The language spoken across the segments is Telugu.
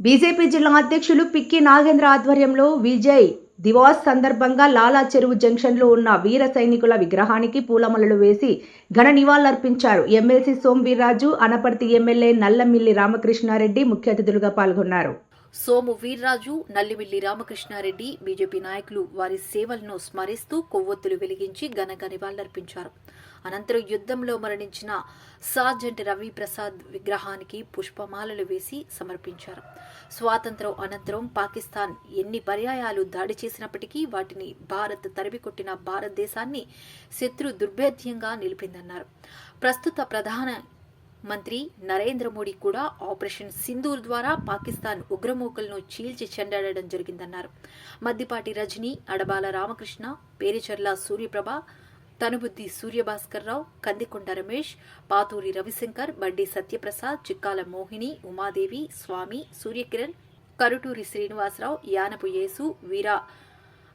బీజేపీ జిల్లా అధ్యక్షులు పిక్కి నాగేంద్ర ఆధ్వర్యంలో విజయ్ దివాస్ సందర్భంగా లాలా చెరువు జంక్షన్లో ఉన్న వీర సైనికుల విగ్రహానికి పూలమలలు వేసి ఘన నివాళులర్పించారు. ఎమ్మెల్సీ సోమవీర్రాజు అనపర్తి ఎమ్మెల్యే నల్లమిల్లి రామకృష్ణారెడ్డి ముఖ్య అతిథులుగా పాల్గొన్నారు. సోము వీర్రాజు నల్లిమిల్లి రామకృష్ణారెడ్డి బీజేపీ నాయకులు వారి సేవలను స్మరిస్తూ కొవ్వొత్తులు వెలిగించి ఘనంగా నివాళులర్పించారు అనంతరం యుద్ధంలో మరణించిన సార్జెంట్ రవిప్రసాద్ విగ్రహానికి పుష్పమాలలు వేసి సమర్పించారు. స్వాతంత్రం అనంతరం పాకిస్తాన్ ఎన్ని పర్యాయాలు దాడి చేసినప్పటికీ వాటిని భారత్ తరిమికొట్టిన భారతదేశాన్ని శత్రు దుర్భేద్యంగా నిలిపిందన్నారు. ప్రస్తుత ప్రధాన మంత్రి నరేంద్ర మోడీ కూడా ఆపరేషన్ సింధూర్ ద్వారా పాకిస్తాన్ ఉగ్రమూకలను చీల్చి చెండాడడం జరిగిందన్నారు. మద్దిపాటి రజని అడబాల రామకృష్ణ పేరిచర్ల సూర్యప్రభ తనుబుద్ది సూర్యభాస్కర్ రావు కందికొండ రమేష్ పాతూరి రవిశంకర్ బడ్డి సత్యప్రసాద్ చిక్కాల మోహిని ఉమాదేవి స్వామి సూర్యకిరణ్ కరుటూరి శ్రీనివాసరావు యానపు యేసు వీరా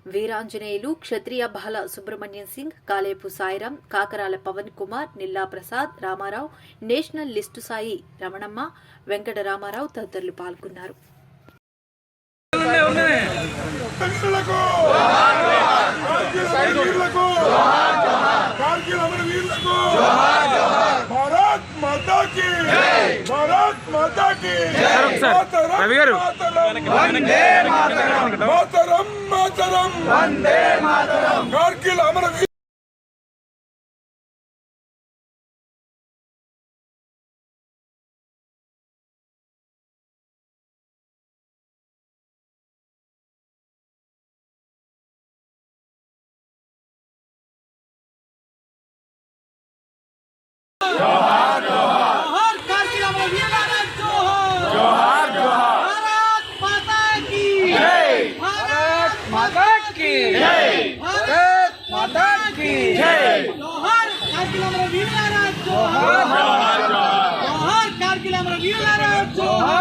వీరాంజనేయులు క్షత్రియ బాల సుబ్రహ్మణ్యం సింగ్ కాలేపు సాయిరాం కాకరాల పవన్ కుమార్ నిల్లా ప్రసాద్ రామారావు నేషనల్ లిస్టు సాయి రమణమ్మ వెంకట రామారావు తదితరులు పాల్గొన్నారు. భారత్ మాతా కి భారత్ మాతా కి మాతరం, రవి గారు. మాతరం. మాతరం. మాతరం. కార్గిల్ అమర कारगिल अमर वीरांगना जोहार जोहार जोहार कारगिल अमर वीरांगना जोहार